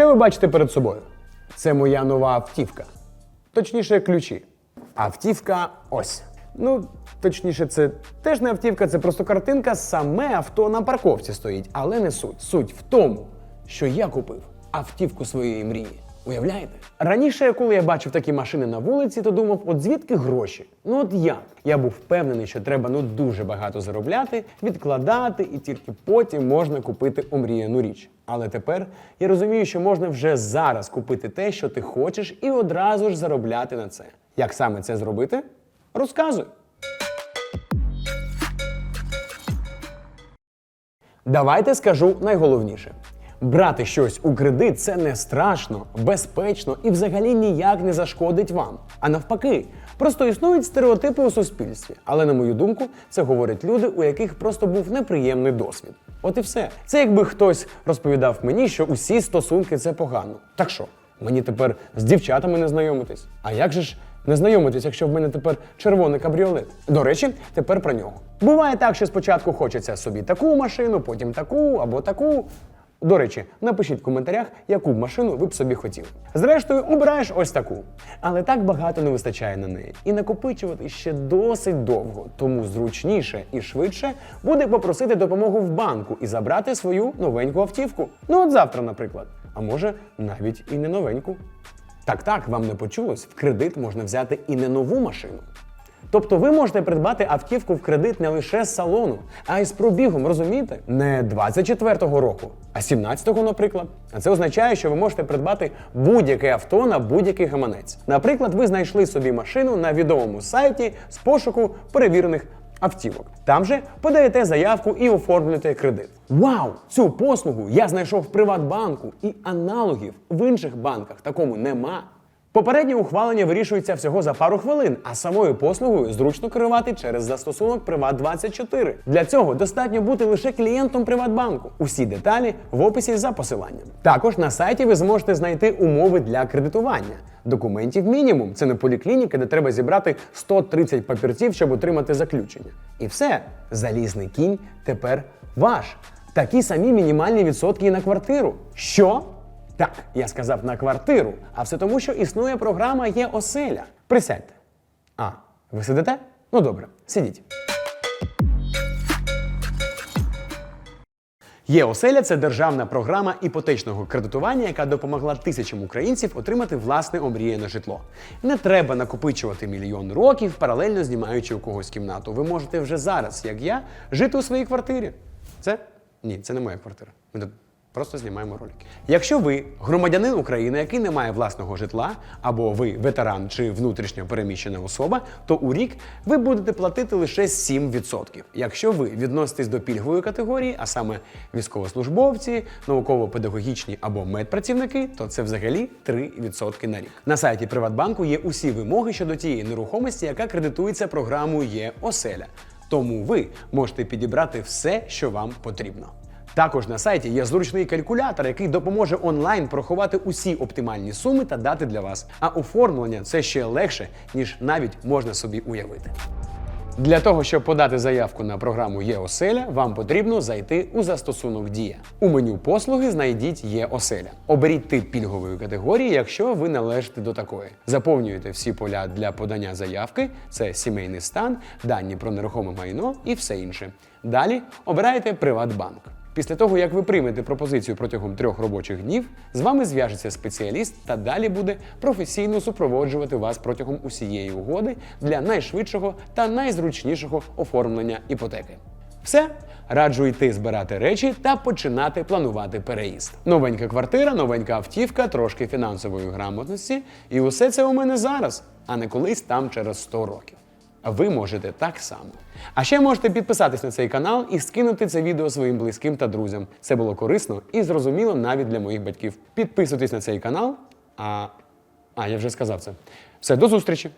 Що ви бачите перед собою? Це моя нова автівка. Точніше, ключі. Автівка ось. Ну, точніше, це теж не автівка, це просто картинка. Саме авто на парковці стоїть, але не суть. Суть в тому, що я купив автівку своєї мрії. Уявляєте? Раніше, коли я бачив такі машини на вулиці, то думав, от звідки гроші? Ну от як? Я був впевнений, що треба ну дуже багато заробляти, відкладати, і тільки потім можна купити омріяну річ. Але тепер я розумію, що можна вже зараз купити те, що ти хочеш, і одразу ж заробляти на це. Як саме це зробити? Розказую. Давайте скажу найголовніше. Брати щось у кредит це не страшно, безпечно і взагалі ніяк не зашкодить вам. А навпаки, просто існують стереотипи у суспільстві. Але на мою думку, це говорять люди, у яких просто був неприємний досвід. От і все. Це якби хтось розповідав мені, що усі стосунки це погано. Так що, мені тепер з дівчатами не знайомитись? А як же ж не знайомитись, якщо в мене тепер червоний кабріолет. До речі, тепер про нього. Буває так, що спочатку хочеться собі таку машину, потім таку або таку. До речі, напишіть в коментарях, яку машину ви б собі хотіли. Зрештою, обираєш ось таку. Але так багато не вистачає на неї. І накопичувати ще досить довго. Тому зручніше і швидше буде попросити допомогу в банку і забрати свою новеньку автівку. Ну от завтра, наприклад. А може, навіть і не новеньку. Так, так, вам не почулось, в кредит можна взяти і не нову машину. Тобто ви можете придбати автівку в кредит не лише з салону, а й з пробігом, розумієте? Не 24-го року, а 17-го, наприклад. А це означає, що ви можете придбати будь-яке авто на будь-який гаманець. Наприклад, ви знайшли собі машину на відомому сайті з пошуку перевірених автівок. Там же подаєте заявку і оформлюєте кредит. Вау! Цю послугу я знайшов в Приватбанку і аналогів в інших банках такому нема. Попереднє ухвалення вирішується всього за пару хвилин, а самою послугою зручно керувати через застосунок Приват24. Для цього достатньо бути лише клієнтом Приватбанку. Усі деталі в описі за посиланням. Також на сайті ви зможете знайти умови для кредитування. Документів мінімум. Це не поліклініка, де треба зібрати 130 папірців, щоб отримати заключення. І все, залізний кінь тепер ваш. Такі самі мінімальні відсотки і на квартиру. Що? Так, я сказав на квартиру, а все тому, що існує програма є оселя. Присядьте. А, ви сидите? Ну добре, сидіть. Є оселя це державна програма іпотечного кредитування, яка допомогла тисячам українців отримати власне омріяне житло. Не треба накопичувати мільйон років, паралельно знімаючи у когось кімнату. Ви можете вже зараз, як я, жити у своїй квартирі. Це ні, це не моя квартира. Ми тут просто знімаємо ролики. Якщо ви громадянин України, який не має власного житла, або ви ветеран чи внутрішньо переміщена особа, то у рік ви будете платити лише 7%. Якщо ви відноситесь до пільгової категорії, а саме військовослужбовці, науково-педагогічні або медпрацівники, то це взагалі 3% на рік. На сайті Приватбанку є усі вимоги щодо тієї нерухомості, яка кредитується програмою є оселя. Тому ви можете підібрати все, що вам потрібно. Також на сайті є зручний калькулятор, який допоможе онлайн порахувати усі оптимальні суми та дати для вас. А оформлення це ще легше, ніж навіть можна собі уявити. Для того, щоб подати заявку на програму ЄОселя, вам потрібно зайти у застосунок Дія. У меню послуги знайдіть ЄОселя. Оберіть тип пільгової категорії, якщо ви належите до такої. Заповнюєте всі поля для подання заявки: це сімейний стан, дані про нерухоме майно і все інше. Далі обираєте Приватбанк. Після того, як ви приймете пропозицію протягом трьох робочих днів, з вами зв'яжеться спеціаліст та далі буде професійно супроводжувати вас протягом усієї угоди для найшвидшого та найзручнішого оформлення іпотеки. Все, раджу йти збирати речі та починати планувати переїзд. Новенька квартира, новенька автівка, трошки фінансової грамотності, і усе це у мене зараз, а не колись там через 100 років. Ви можете так само. А ще можете підписатись на цей канал і скинути це відео своїм близьким та друзям. Це було корисно і зрозуміло навіть для моїх батьків. Підписуйтесь на цей канал. А, а я вже сказав це. Все, до зустрічі!